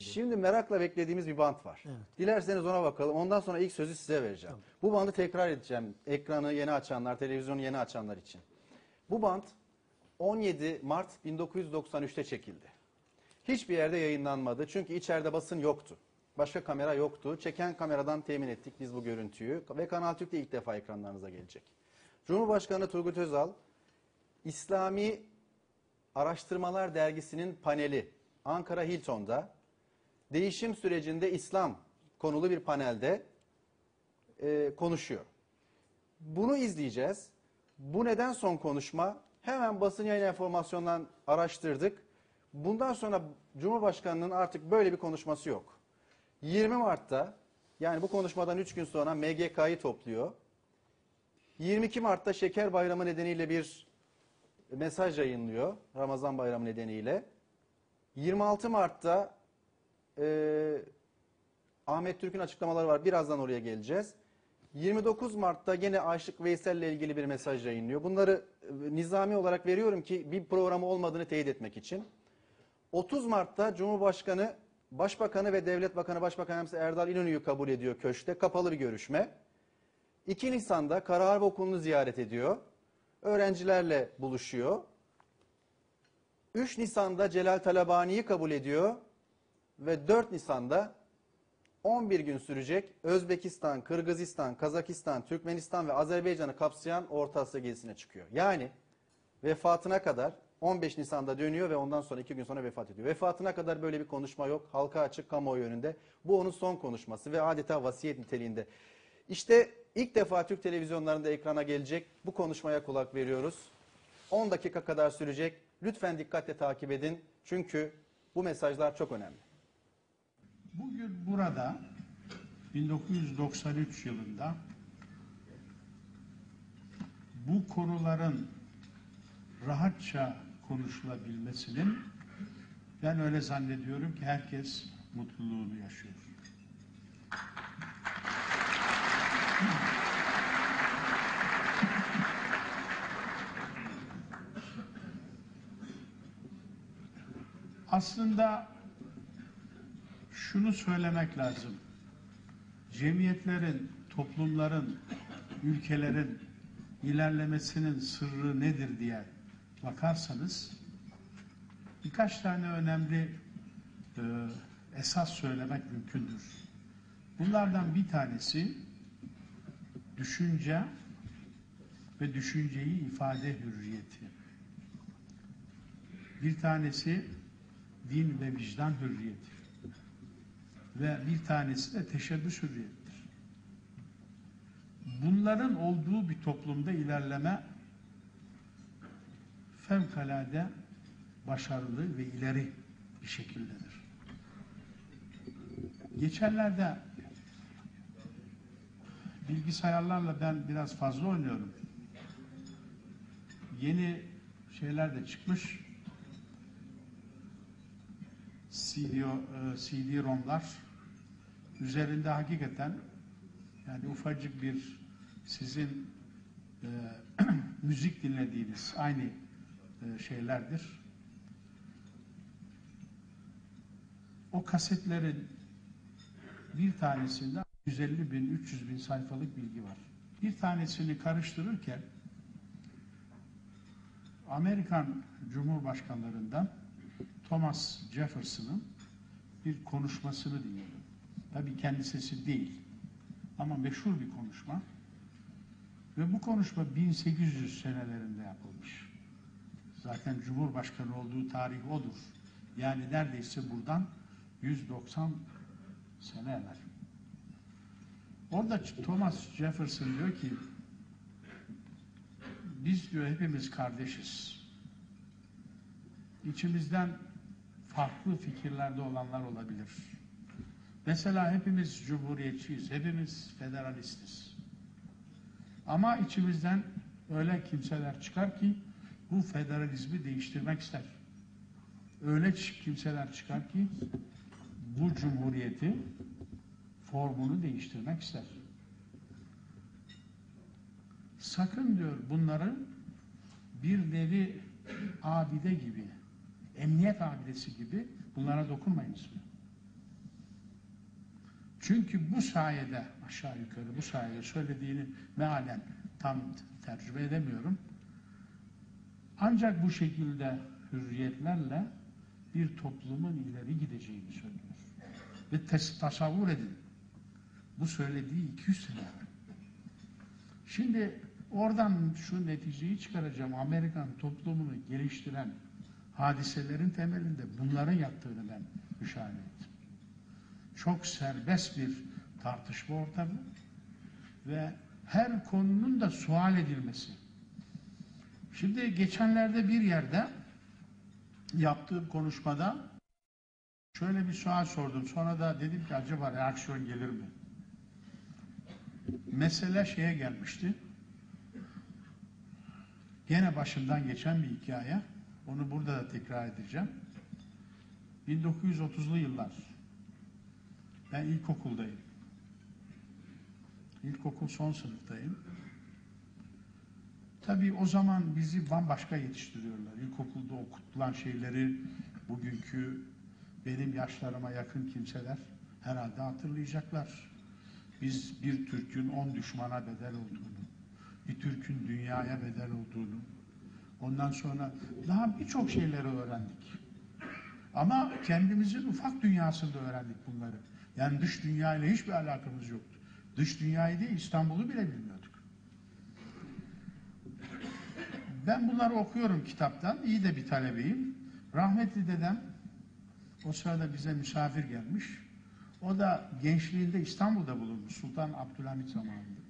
Şimdi merakla beklediğimiz bir bant var. Evet. Dilerseniz ona bakalım. Ondan sonra ilk sözü size vereceğim. Bu bandı tekrar edeceğim. Ekranı yeni açanlar, televizyonu yeni açanlar için. Bu bant 17 Mart 1993'te çekildi. Hiçbir yerde yayınlanmadı. Çünkü içeride basın yoktu. Başka kamera yoktu. Çeken kameradan temin ettik biz bu görüntüyü. Ve Kanal Türk'te ilk defa ekranlarınıza gelecek. Cumhurbaşkanı Turgut Özal, İslami Araştırmalar Dergisi'nin paneli Ankara Hilton'da değişim sürecinde İslam konulu bir panelde e, konuşuyor. Bunu izleyeceğiz. Bu neden son konuşma? Hemen basın yayın enformasyondan araştırdık. Bundan sonra Cumhurbaşkanı'nın artık böyle bir konuşması yok. 20 Mart'ta yani bu konuşmadan 3 gün sonra MGK'yı topluyor. 22 Mart'ta Şeker Bayramı nedeniyle bir mesaj yayınlıyor. Ramazan Bayramı nedeniyle. 26 Mart'ta e, Ahmet Türk'ün açıklamaları var. Birazdan oraya geleceğiz. 29 Mart'ta gene Aşık Veysel ile ilgili bir mesaj yayınlıyor. Bunları e, nizami olarak veriyorum ki bir programı olmadığını teyit etmek için. 30 Mart'ta Cumhurbaşkanı, Başbakanı ve Devlet Bakanı Başbakan Yardımcısı Erdal İnönü'yü kabul ediyor köşte. Kapalı bir görüşme. 2 Nisan'da Karaharp Okulu'nu ziyaret ediyor. Öğrencilerle buluşuyor. 3 Nisan'da Celal Talabani'yi kabul ediyor. Ve 4 Nisan'da 11 gün sürecek Özbekistan, Kırgızistan, Kazakistan, Türkmenistan ve Azerbaycan'ı kapsayan Orta Asya gezisine çıkıyor. Yani vefatına kadar 15 Nisan'da dönüyor ve ondan sonra 2 gün sonra vefat ediyor. Vefatına kadar böyle bir konuşma yok. Halka açık kamuoyu önünde. Bu onun son konuşması ve adeta vasiyet niteliğinde. İşte ilk defa Türk televizyonlarında ekrana gelecek bu konuşmaya kulak veriyoruz. 10 dakika kadar sürecek. Lütfen dikkatle takip edin. Çünkü bu mesajlar çok önemli. Bugün burada 1993 yılında bu konuların rahatça konuşulabilmesinin ben öyle zannediyorum ki herkes mutluluğunu yaşıyor. Aslında şunu söylemek lazım. Cemiyetlerin, toplumların, ülkelerin ilerlemesinin sırrı nedir diye bakarsanız birkaç tane önemli e, esas söylemek mümkündür. Bunlardan bir tanesi düşünce ve düşünceyi ifade hürriyeti. Bir tanesi din ve vicdan hürriyeti ve bir tanesi de teşebbüs hürriyettir. Bunların olduğu bir toplumda ilerleme fevkalade başarılı ve ileri bir şekildedir. Geçenlerde bilgisayarlarla ben biraz fazla oynuyorum. Yeni şeyler de çıkmış. CD, e, CD-ROM'lar üzerinde hakikaten yani ufacık bir sizin e, müzik dinlediğiniz aynı e, şeylerdir. O kasetlerin bir tanesinde 150 bin, 300 bin sayfalık bilgi var. Bir tanesini karıştırırken Amerikan Cumhurbaşkanlarından Thomas Jefferson'ın bir konuşmasını dinledim. Tabii kendi sesi değil. Ama meşhur bir konuşma. Ve bu konuşma 1800 senelerinde yapılmış. Zaten Cumhurbaşkanı olduğu tarih odur. Yani neredeyse buradan 190 sene evvel. Orada Thomas Jefferson diyor ki biz diyor hepimiz kardeşiz. İçimizden farklı fikirlerde olanlar olabilir. Mesela hepimiz cumhuriyetçiyiz, hepimiz federalistiz. Ama içimizden öyle kimseler çıkar ki bu federalizmi değiştirmek ister. Öyle kimseler çıkar ki bu cumhuriyeti formunu değiştirmek ister. Sakın diyor bunların bir nevi abide gibi, emniyet abidesi gibi bunlara dokunmayınız diyor. Çünkü bu sayede aşağı yukarı bu sayede söylediğini mealen tam tercüme edemiyorum. Ancak bu şekilde hürriyetlerle bir toplumun ileri gideceğini söylüyor. Ve tes- tasavvur edin. Bu söylediği 200 sene. Şimdi oradan şu neticeyi çıkaracağım. Amerikan toplumunu geliştiren hadiselerin temelinde bunların yattığını ben müşahede ettim. Çok serbest bir tartışma ortamı ve her konunun da sual edilmesi. Şimdi geçenlerde bir yerde yaptığım konuşmada şöyle bir sual sordum. Sonra da dedim ki acaba reaksiyon gelir mi? Mesele şeye gelmişti. Gene başımdan geçen bir hikaye. Onu burada da tekrar edeceğim. 1930'lu yıllar. Ben ilkokuldayım. İlkokul son sınıftayım. Tabii o zaman bizi bambaşka yetiştiriyorlar. İlkokulda okutulan şeyleri bugünkü benim yaşlarıma yakın kimseler herhalde hatırlayacaklar. Biz bir Türk'ün on düşmana bedel olduğunu, bir Türk'ün dünyaya bedel olduğunu, ondan sonra daha birçok şeyleri öğrendik. Ama kendimizin ufak dünyasında öğrendik bunları. Yani dış dünya ile hiçbir alakamız yoktu. Dış dünyayı değil İstanbul'u bile bilmiyorduk. Ben bunları okuyorum kitaptan. İyi de bir talebeyim. Rahmetli dedem o sırada bize misafir gelmiş. O da gençliğinde İstanbul'da bulunmuş. Sultan Abdülhamit zamanında.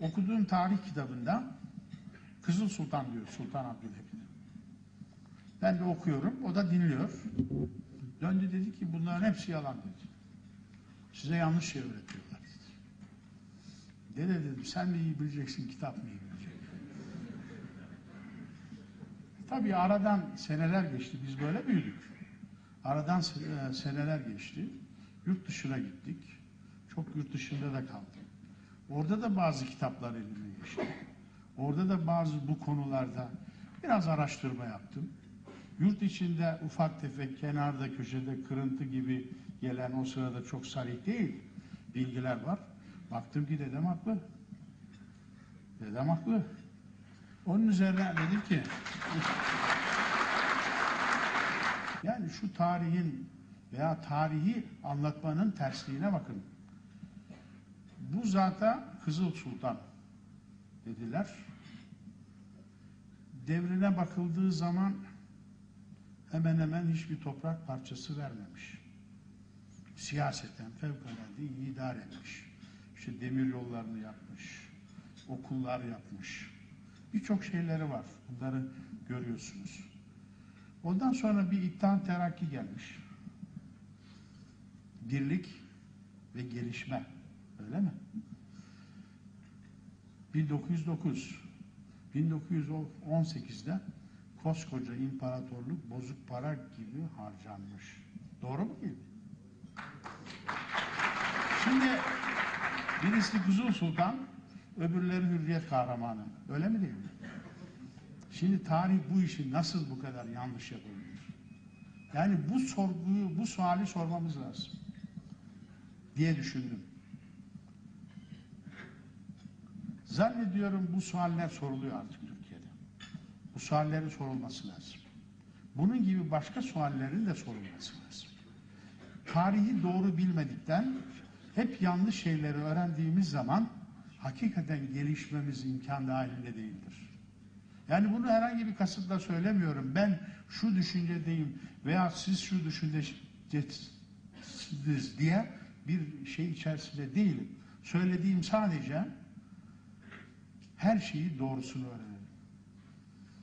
Okuduğum tarih kitabında Kızıl Sultan diyor Sultan Abdülhamit. Ben de okuyorum. O da dinliyor. Döndü dedi ki bunların hepsi yalan dedi. Size yanlış şey öğretiyorlar dedi. Dede dedim sen mi iyi bileceksin kitap mı iyi bilecek? Tabii aradan seneler geçti. Biz böyle büyüdük. Aradan e, seneler geçti. Yurt dışına gittik. Çok yurt dışında da kaldım. Orada da bazı kitaplar elime geçti. Orada da bazı bu konularda biraz araştırma yaptım. Yurt içinde ufak tefek kenarda köşede kırıntı gibi gelen o sırada çok sarih değil bilgiler var. Baktım ki dedem haklı. Dedem haklı. Onun üzerine dedim ki yani şu tarihin veya tarihi anlatmanın tersliğine bakın. Bu zata Kızıl Sultan dediler. Devrine bakıldığı zaman hemen hemen hiçbir toprak parçası vermemiş. Siyaseten fevkalade iyi idare etmiş. İşte demir yollarını yapmış, okullar yapmış. Birçok şeyleri var. Bunları görüyorsunuz. Ondan sonra bir İttihat Terakki gelmiş. Birlik ve gelişme. Öyle mi? 1909 1918'de koskoca imparatorluk bozuk para gibi harcanmış. Doğru mu değil? Şimdi birisi Kuzul Sultan, öbürleri Hürriyet kahramanı. Öyle mi değil mi? Şimdi tarih bu işi nasıl bu kadar yanlış yapabilir? Yani bu sorguyu, bu suali sormamız lazım diye düşündüm. Zannediyorum bu sualler soruluyor artık. Bu suallerin sorulması lazım. Bunun gibi başka suallerin de sorulması lazım. Tarihi doğru bilmedikten hep yanlış şeyleri öğrendiğimiz zaman hakikaten gelişmemiz imkan dahilinde değildir. Yani bunu herhangi bir kasıtla söylemiyorum. Ben şu düşüncedeyim veya siz şu düşüncedesiniz diye bir şey içerisinde değilim. Söylediğim sadece her şeyi doğrusunu öğrenelim.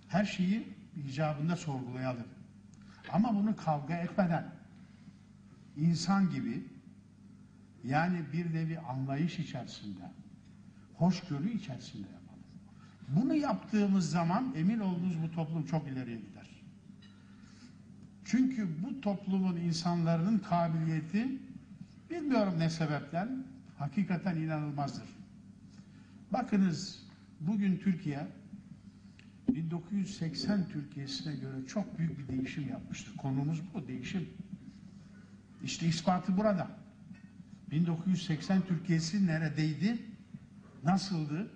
Her şeyi icabında sorgulayalım. Ama bunu kavga etmeden insan gibi yani bir nevi anlayış içerisinde, hoşgörü içerisinde yapalım. Bunu yaptığımız zaman emin olduğunuz bu toplum çok ileriye gider. Çünkü bu toplumun insanların kabiliyeti bilmiyorum ne sebepten hakikaten inanılmazdır. Bakınız bugün Türkiye 1980 Türkiye'sine göre çok büyük bir değişim yapmıştır. Konumuz bu değişim. İşte ispatı burada. 1980 Türkiye'si neredeydi? Nasıldı?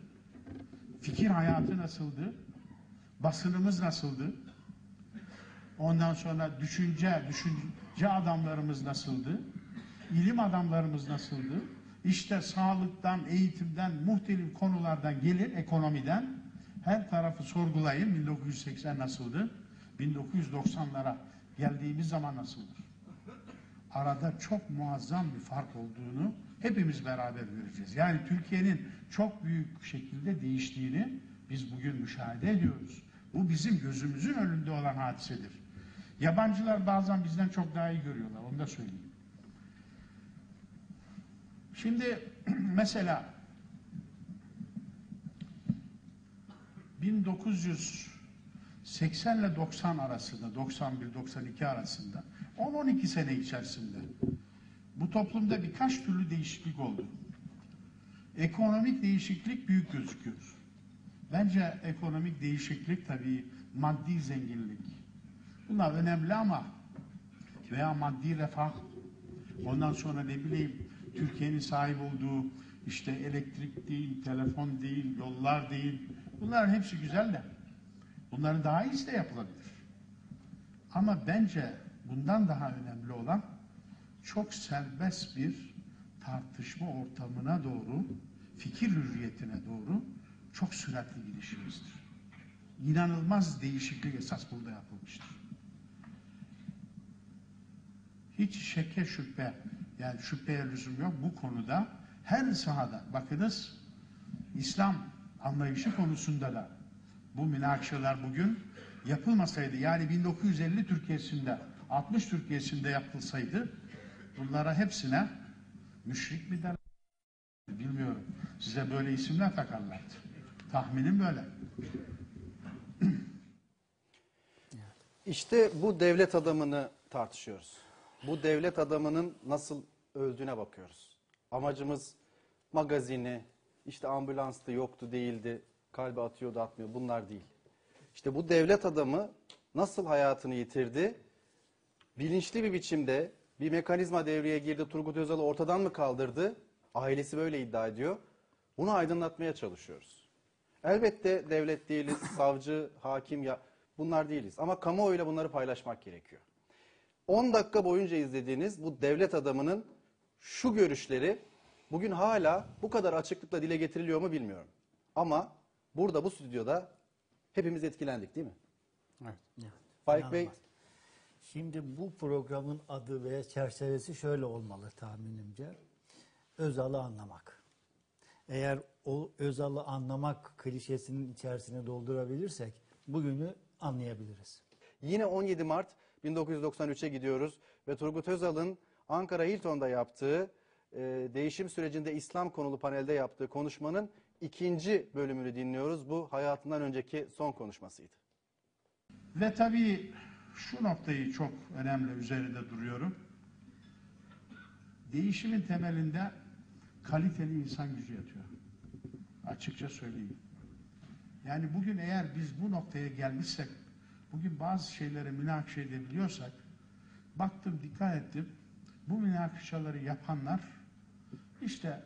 Fikir hayatı nasıldı? Basınımız nasıldı? Ondan sonra düşünce, düşünce adamlarımız nasıldı? İlim adamlarımız nasıldı? İşte sağlıktan, eğitimden, muhtelif konulardan gelir, ekonomiden her tarafı sorgulayın. 1980 nasıldı? 1990'lara geldiğimiz zaman nasıldır? Arada çok muazzam bir fark olduğunu hepimiz beraber göreceğiz. Yani Türkiye'nin çok büyük şekilde değiştiğini biz bugün müşahede ediyoruz. Bu bizim gözümüzün önünde olan hadisedir. Yabancılar bazen bizden çok daha iyi görüyorlar, onu da söyleyeyim. Şimdi mesela 1980 ile 90 arasında, 91-92 arasında, 10-12 sene içerisinde bu toplumda birkaç türlü değişiklik oldu. Ekonomik değişiklik büyük gözüküyor. Bence ekonomik değişiklik tabii maddi zenginlik. Bunlar önemli ama veya maddi refah, ondan sonra ne bileyim Türkiye'nin sahip olduğu işte elektrik değil, telefon değil, yollar değil. Bunların hepsi güzel de. Bunların daha iyisi de yapılabilir. Ama bence bundan daha önemli olan çok serbest bir tartışma ortamına doğru, fikir hürriyetine doğru çok süratli gidişimizdir. İnanılmaz değişiklik esas burada yapılmıştır. Hiç şeke şüphe, yani şüpheye lüzum yok bu konuda her sahada, bakınız İslam anlayışı konusunda da bu münakaşalar bugün yapılmasaydı, yani 1950 Türkiye'sinde, 60 Türkiye'sinde yapılsaydı, bunlara hepsine müşrik mi der? Bilmiyorum. Size böyle isimler takarlardı. Tahminim böyle. İşte bu devlet adamını tartışıyoruz. Bu devlet adamının nasıl öldüğüne bakıyoruz. Amacımız magazini, işte ambulanstı yoktu değildi, kalbi atıyordu atmıyor bunlar değil. İşte bu devlet adamı nasıl hayatını yitirdi? Bilinçli bir biçimde bir mekanizma devreye girdi, Turgut Özal'ı ortadan mı kaldırdı? Ailesi böyle iddia ediyor. Bunu aydınlatmaya çalışıyoruz. Elbette devlet değiliz, savcı, hakim ya bunlar değiliz. Ama kamuoyuyla bunları paylaşmak gerekiyor. 10 dakika boyunca izlediğiniz bu devlet adamının şu görüşleri bugün hala bu kadar açıklıkla dile getiriliyor mu bilmiyorum. Ama burada bu stüdyoda hepimiz etkilendik değil mi? Evet. Faik Bey. Şimdi bu programın adı ve çerçevesi şöyle olmalı tahminimce. Özal'ı anlamak. Eğer o Özal'ı anlamak klişesinin içerisine doldurabilirsek bugünü anlayabiliriz. Yine 17 Mart 1993'e gidiyoruz ve Turgut Özal'ın Ankara Hilton'da yaptığı e, değişim sürecinde İslam konulu panelde yaptığı konuşmanın ikinci bölümünü dinliyoruz. Bu hayatından önceki son konuşmasıydı. Ve tabii şu noktayı çok önemli üzerinde duruyorum. Değişimin temelinde kaliteli insan gücü yatıyor. Açıkça söyleyeyim. Yani bugün eğer biz bu noktaya gelmişsek, bugün bazı şeyleri münakişe edebiliyorsak, baktım, dikkat ettim, bu münakışaları yapanlar, işte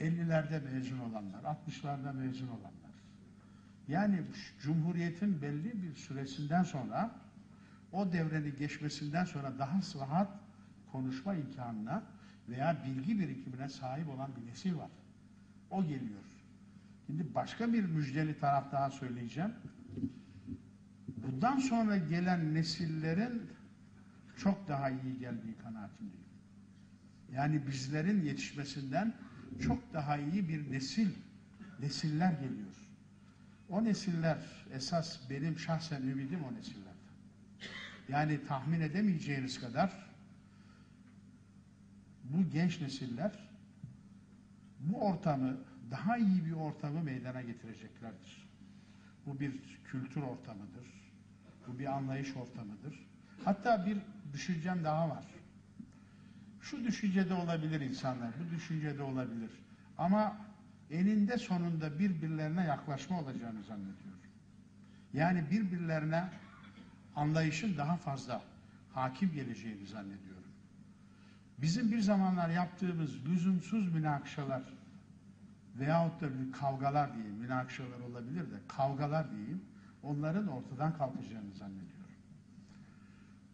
50'lerde mezun olanlar, 60'larda mezun olanlar. Yani Cumhuriyet'in belli bir süresinden sonra, o devreni geçmesinden sonra daha rahat konuşma imkanına veya bilgi birikimine sahip olan bir nesil var. O geliyor. Şimdi başka bir müjdeli taraf daha söyleyeceğim. Bundan sonra gelen nesillerin çok daha iyi geldiği kanaatindeyim. Yani bizlerin yetişmesinden çok daha iyi bir nesil, nesiller geliyor. O nesiller esas benim şahsen ümidim o nesillerde. Yani tahmin edemeyeceğiniz kadar bu genç nesiller bu ortamı daha iyi bir ortamı meydana getireceklerdir. Bu bir kültür ortamıdır. Bu bir anlayış ortamıdır. Hatta bir düşüncem daha var. Şu düşüncede olabilir insanlar, bu düşüncede olabilir. Ama eninde sonunda birbirlerine yaklaşma olacağını zannediyorum. Yani birbirlerine anlayışın daha fazla hakim geleceğini zannediyorum. Bizim bir zamanlar yaptığımız lüzumsuz münakşalar veyahut da kavgalar diyeyim, münakşalar olabilir de kavgalar diyeyim, onların ortadan kalkacağını zannediyorum.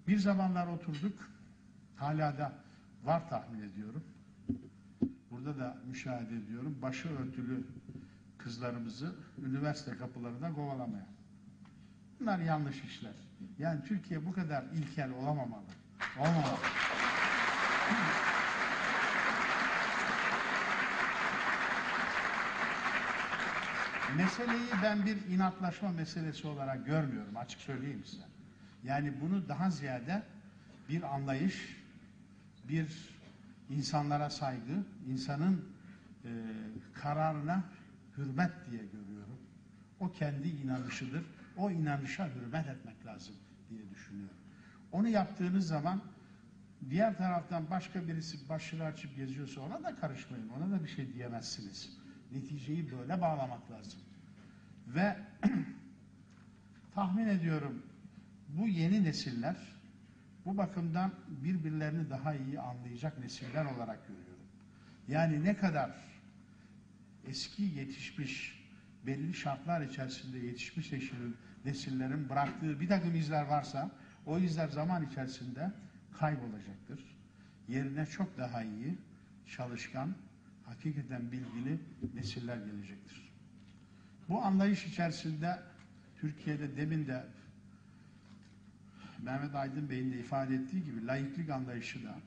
Bir zamanlar oturduk, hala da var tahmin ediyorum. Burada da müşahede ediyorum, başı örtülü kızlarımızı üniversite kapılarında kovalamaya. Bunlar yanlış işler. Yani Türkiye bu kadar ilkel olamamalı. Olmamalı. Meseleyi ben bir inatlaşma meselesi olarak görmüyorum. Açık söyleyeyim size. Yani bunu daha ziyade bir anlayış, bir insanlara saygı, insanın e, kararına hürmet diye görüyorum. O kendi inanışıdır. O inanışa hürmet etmek lazım diye düşünüyorum. Onu yaptığınız zaman diğer taraftan başka birisi başını açıp geziyorsa ona da karışmayın. Ona da bir şey diyemezsiniz. Neticeyi böyle bağlamak lazım. Ve tahmin ediyorum bu yeni nesiller bu bakımdan birbirlerini daha iyi anlayacak nesiller olarak görüyorum. Yani ne kadar eski yetişmiş, belli şartlar içerisinde yetişmiş nesillerin, nesillerin bıraktığı bir takım izler varsa o izler zaman içerisinde kaybolacaktır. Yerine çok daha iyi, çalışkan, hakikaten bilgili nesiller gelecektir. Bu anlayış içerisinde Türkiye'de demin de Mehmet Aydın Bey'in de ifade ettiği gibi laiklik anlayışı da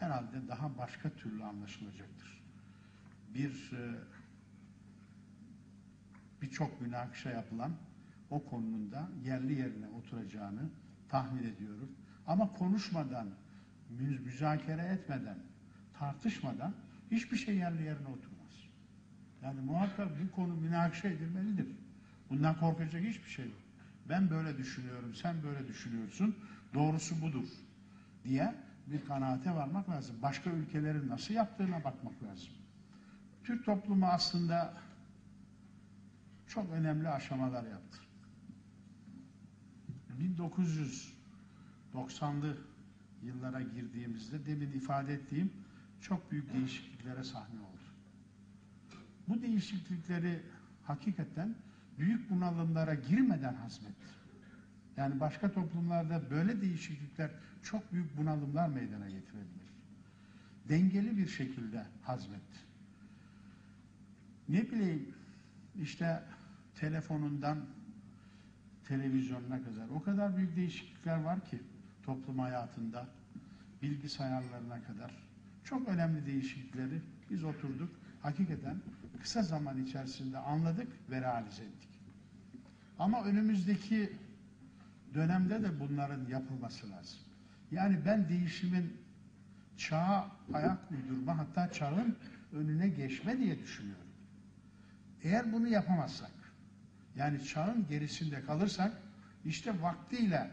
herhalde daha başka türlü anlaşılacaktır. Bir e, birçok münakışa yapılan o konunun da yerli yerine oturacağını tahmin ediyorum. Ama konuşmadan, mü- müzakere etmeden, tartışmadan hiçbir şey yerli yerine oturmaz. Yani muhakkak bu konu münakışa edilmelidir. Bundan korkacak hiçbir şey yok. Ben böyle düşünüyorum, sen böyle düşünüyorsun, doğrusu budur diye bir kanaate varmak lazım. Başka ülkelerin nasıl yaptığına bakmak lazım. Türk toplumu aslında çok önemli aşamalar yaptı. 1990'lı yıllara girdiğimizde demin ifade ettiğim çok büyük değişikliklere sahne oldu. Bu değişiklikleri hakikaten büyük bunalımlara girmeden hazmetti. Yani başka toplumlarda böyle değişiklikler çok büyük bunalımlar meydana getirebilir. Dengeli bir şekilde hazmetti. Ne bileyim işte telefonundan televizyonuna kadar o kadar büyük değişiklikler var ki toplum hayatında bilgisayarlarına kadar çok önemli değişiklikleri biz oturduk hakikaten kısa zaman içerisinde anladık ve realize ettik. Ama önümüzdeki dönemde de bunların yapılması lazım. Yani ben değişimin çağa ayak uydurma hatta çağın önüne geçme diye düşünüyorum. Eğer bunu yapamazsak, yani çağın gerisinde kalırsak, işte vaktiyle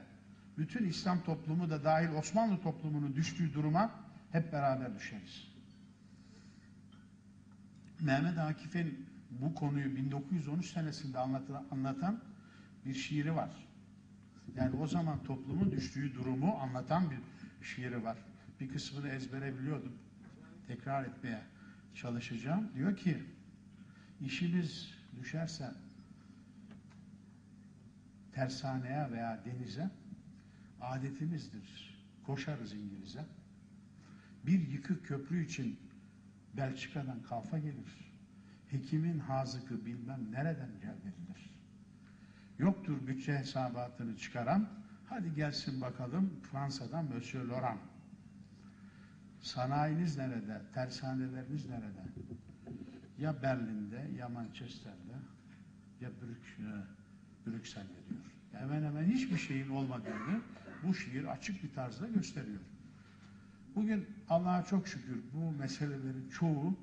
bütün İslam toplumu da dahil Osmanlı toplumunun düştüğü duruma hep beraber düşeriz. Mehmet Akif'in bu konuyu 1913 senesinde anlatan, bir şiiri var. Yani o zaman toplumun düştüğü durumu anlatan bir şiiri var. Bir kısmını ezbere biliyordum. Tekrar etmeye çalışacağım. Diyor ki, işimiz düşerse tersaneye veya denize adetimizdir. Koşarız İngiliz'e. Bir yıkık köprü için Belçika'dan kalfa gelir. Hekimin hazıkı bilmem nereden celbedilir. Yoktur bütçe hesabatını çıkaran, hadi gelsin bakalım Fransa'dan Monsieur Laurent. Sanayiniz nerede, tersaneleriniz nerede? Ya Berlin'de, ya Manchester'de, ya Brük, e, Brüksel'de diyor. Hemen hemen hiçbir şeyin olmadığını bu şiir açık bir tarzda gösteriyor. Bugün Allah'a çok şükür bu meselelerin çoğu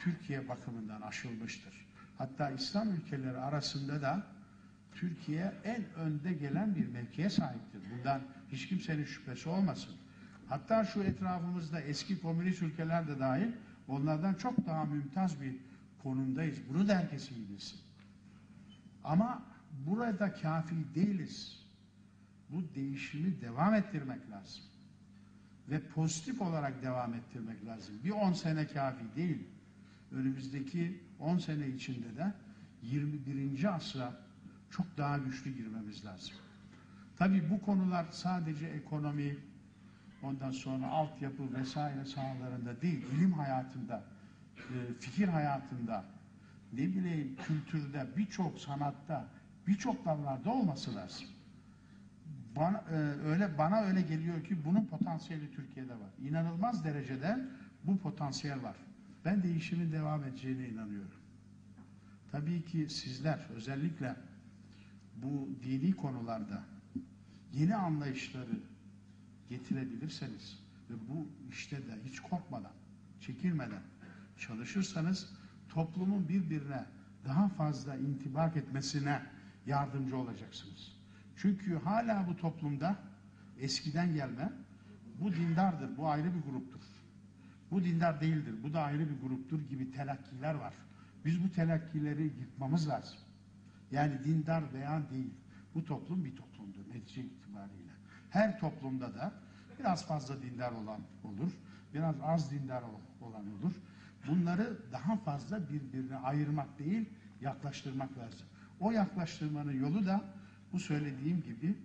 Türkiye bakımından aşılmıştır. Hatta İslam ülkeleri arasında da Türkiye en önde gelen bir mevkiye sahiptir. Bundan hiç kimsenin şüphesi olmasın. Hatta şu etrafımızda eski komünist ülkeler de dahil onlardan çok daha mümtaz bir konumdayız. Bunu da herkes iyi bilsin. Ama burada kafi değiliz. Bu değişimi devam ettirmek lazım. Ve pozitif olarak devam ettirmek lazım. Bir 10 sene kafi değil. Önümüzdeki 10 sene içinde de 21. asra çok daha güçlü girmemiz lazım. Tabii bu konular sadece ekonomi, ondan sonra altyapı vesaire sahalarında değil, ilim hayatında, e, fikir hayatında, ne bileyim kültürde, birçok sanatta, birçok dallarda olması lazım. Bana, e, öyle bana öyle geliyor ki bunun potansiyeli Türkiye'de var. İnanılmaz derecede bu potansiyel var. Ben değişimin devam edeceğine inanıyorum. Tabii ki sizler özellikle bu dini konularda yeni anlayışları getirebilirseniz ve bu işte de hiç korkmadan, çekilmeden çalışırsanız toplumun birbirine daha fazla intibak etmesine yardımcı olacaksınız. Çünkü hala bu toplumda eskiden gelme bu dindardır, bu ayrı bir gruptur. Bu dindar değildir, bu da ayrı bir gruptur gibi telakkiler var. Biz bu telakkileri yıkmamız lazım. Yani dindar veya değil. Bu toplum bir toplumdur netice itibariyle. Her toplumda da biraz fazla dindar olan olur, biraz az dindar ol- olan olur. Bunları daha fazla birbirine ayırmak değil, yaklaştırmak lazım. O yaklaştırmanın yolu da bu söylediğim gibi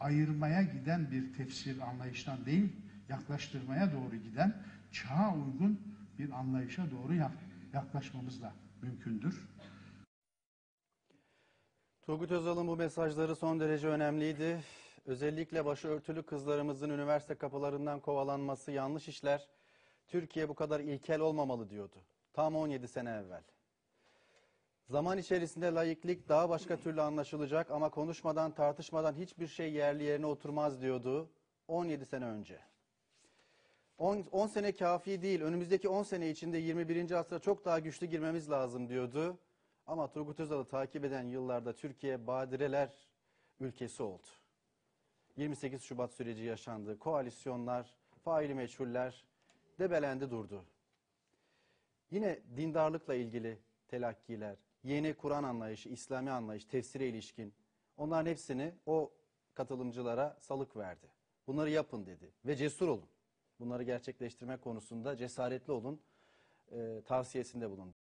ayırmaya giden bir tefsir anlayıştan değil, yaklaştırmaya doğru giden çağa uygun bir anlayışa doğru yak- yaklaşmamızla mümkündür. Turgut Özal'ın bu mesajları son derece önemliydi. Özellikle başörtülü kızlarımızın üniversite kapılarından kovalanması yanlış işler. Türkiye bu kadar ilkel olmamalı diyordu. Tam 17 sene evvel. Zaman içerisinde laiklik daha başka türlü anlaşılacak ama konuşmadan, tartışmadan hiçbir şey yerli yerine oturmaz diyordu 17 sene önce. 10, 10 sene kafi değil, önümüzdeki 10 sene içinde 21. asra çok daha güçlü girmemiz lazım diyordu. Ama Turgut Özal'ı takip eden yıllarda Türkiye badireler ülkesi oldu. 28 Şubat süreci yaşandı. Koalisyonlar, faili meçhuller debelendi durdu. Yine dindarlıkla ilgili telakkiler, yeni Kur'an anlayışı, İslami anlayış, tefsire ilişkin onların hepsini o katılımcılara salık verdi. Bunları yapın dedi ve cesur olun. Bunları gerçekleştirme konusunda cesaretli olun e, tavsiyesinde bulundu.